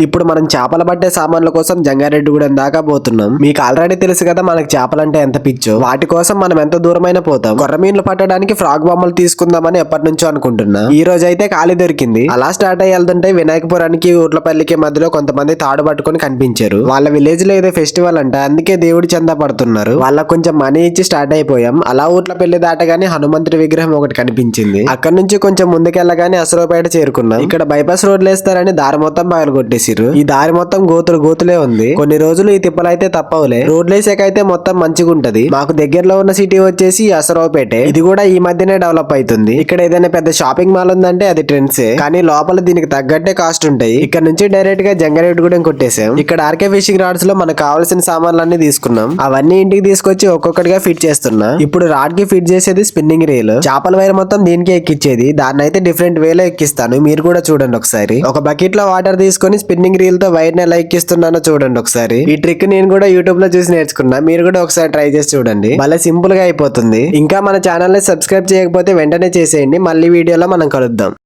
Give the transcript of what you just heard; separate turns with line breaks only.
ఇప్పుడు మనం చేపలు పట్టే సామాన్ల కోసం జంగారెడ్డిగూడెం దాకా పోతున్నాం. మీకు ఆల్రెడీ తెలుసు కదా మనకు చేపలంటే ఎంత పిచ్చో. వాటి కోసం మనం ఎంత దూరమైన పోతాం. కొర్రమీన్లు పట్టడానికి ఫ్రాక్ బొమ్మలు తీసుకుందామని ఎప్పటి నుంచో అనుకుంటున్నా. ఈ రోజు అయితే ఖాళీ దొరికింది. అలా స్టార్ట్ అయ్యి వెళ్తుంటే వినాయకపురానికి ఊర్లపల్లికి మధ్యలో కొంతమంది తాడు పట్టుకొని కనిపించారు. వాళ్ళ విలేజ్లో ఏదో ఫెస్టివల్ అంట. అందుకే దేవుడి చందా పడుతున్నారు. వాళ్ళకి కొంచెం మనీ ఇచ్చి స్టార్ట్ అయిపోయాం. అలా ఊర్లపల్లి దాటగానే హనుమంతుడి విగ్రహం ఒకటి కనిపించింది. అక్కడ నుంచి కొంచెం ముందుకెళ్ళగానే అసరోపేట చేరుకున్నాం. ఇక్కడ బైపాస్ రోడ్లు వేస్తారని దారి మొత్తం పగలగొట్టేసి కొట్టేసిర్రు ఈ దారి మొత్తం గోతులు గోతులే ఉంది. కొన్ని రోజులు ఈ తిప్పలైతే తప్పవులే. రోడ్లు అయితే మొత్తం మంచిగా ఉంటది మాకు దగ్గరలో ఉన్న సిటీ వచ్చేసి అసరావుపేటే. ఇది కూడా ఈ మధ్యనే డెవలప్ అవుతుంది ఇక్కడ ఏదైనా పెద్ద షాపింగ్ మాల్ ఉందంటే అది ట్రెండ్సే. కానీ లోపల దీనికి తగ్గట్టే కాస్ట్ ఉంటాయి. ఇక్కడ నుంచి డైరెక్ట్గా జంగారెడ్డిగూడెం కొట్టేసాం ఇక్కడ ఆర్కే ఫిషింగ్ రాడ్స్లో మనకు కావాల్సిన సామాన్లన్నీ తీసుకున్నాం. అవన్నీ ఇంటికి తీసుకొచ్చి ఒక్కొక్కటిగా ఫిట్ చేస్తున్నా. ఇప్పుడు రాడ్కి ఫిట్ చేసేది స్పిన్నింగ్ రీల్. చేపల వైర్ మొత్తం దీనికి ఎక్కిచ్చేది. దాన్ని అయితే డిఫరెంట్ వేలో ఎక్కిస్తాను. మీరు కూడా చూడండి ఒకసారి. ఒక బకెట్లో వాటర్ తీసుకొని స్పిన్నింగ్ రీల్తో వైర్ని ఎలా ఎక్కిస్తున్నానో చూడండి ఒకసారి. ఈ ట్రిక్ నేను కూడా యూట్యూబ్లో చూసి నేర్చుకున్నా. మీరు కూడా ఒకసారి ట్రై చేసి చూడండి. భలే సింపుల్గా అయిపోతుంది. ఇంకా మన ఛానల్ని సబ్స్క్రైబ్ చేయకపోతే వెంటనే చేసేయండి. మళ్ళీ వీడియోలో మనం కలుద్దాం.